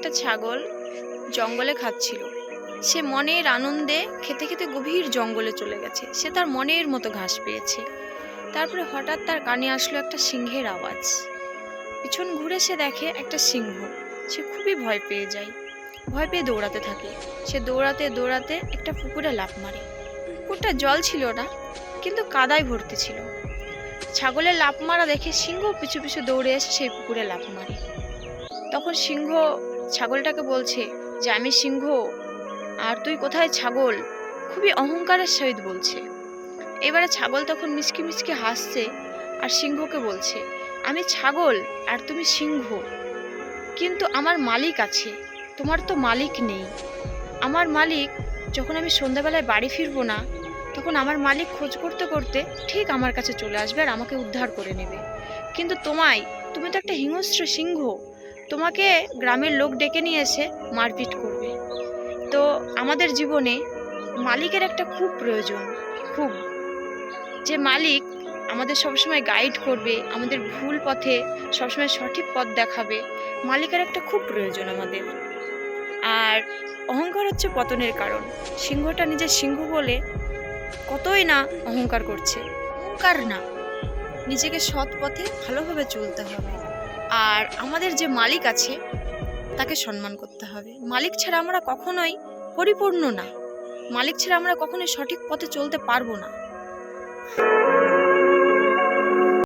একটা ছাগল জঙ্গলে খাচ্ছিল। সে মনের আনন্দে খেতে খেতে গভীর জঙ্গলে চলে গেছে। সে তার মনের মতো ঘাস পেয়েছে। তারপরে হঠাৎ তার কানে আসলো একটা সিংহের আওয়াজ। পিছন ঘুরে সে দেখে একটা সিংহ। সে খুবই ভয় পেয়ে যায়। ভয় পেয়ে দৌড়াতে থাকে। সে দৌড়াতে দৌড়াতে একটা পুকুরে লাফ মারে। পুকুরটা জল ছিল না, কিন্তু কাদায় ভর্তি ছিল। ছাগলের লাফ মারা দেখে সিংহ পিছু পিছু দৌড়ে এসে সেই পুকুরে লাফ মারে। তখন সিংহ ছাগলটাকে বলছে যে আমি সিংহ, আর তুই কোথায় ছাগল? খুবই অহংকারের সহিত বলছে। এবারে ছাগল তখন মিসকি মিসকি হাসছে আর সিংহকে বলছে, আমি ছাগল আর তুমি সিংহ, কিন্তু আমার মালিক আছে, তোমার তো মালিক নেই। আমার মালিক যখন আমি সন্ধ্যাবেলায় বাড়ি ফিরবো না, তখন আমার মালিক খোঁজ করতে করতে ঠিক আমার কাছে চলে আসবে আর আমাকে উদ্ধার করে নেবে। কিন্তু তোমায়, তুমি তো একটা হিংস্র সিংহ তোমাকে গ্রামের লোক ডেকে নিয়ে এসে মারপিট করবে। তো আমাদের জীবনে মালিকের একটা খুব প্রয়োজন, খুব। যে মালিক আমাদের সবসময় গাইড করবে, আমাদের ভুল পথে সবসময় সঠিক পথ দেখাবে, মালিকের একটা খুব প্রয়োজন আমাদের। আর অহংকার হচ্ছে পতনের কারণ। সিংহটা নিজের সিংহ বলে কতই না অহংকার করছে। অহংকার না, নিজেকে সৎ পথে ভালোভাবে চলতে হবে। আর আমাদের যে মালিক আছে, তাকে সম্মান করতে হবে। মালিক ছাড়া আমরা কখনোই পরিপূর্ণ না। মালিক ছাড়া আমরা কখনোই সঠিক পথে চলতে পারব না।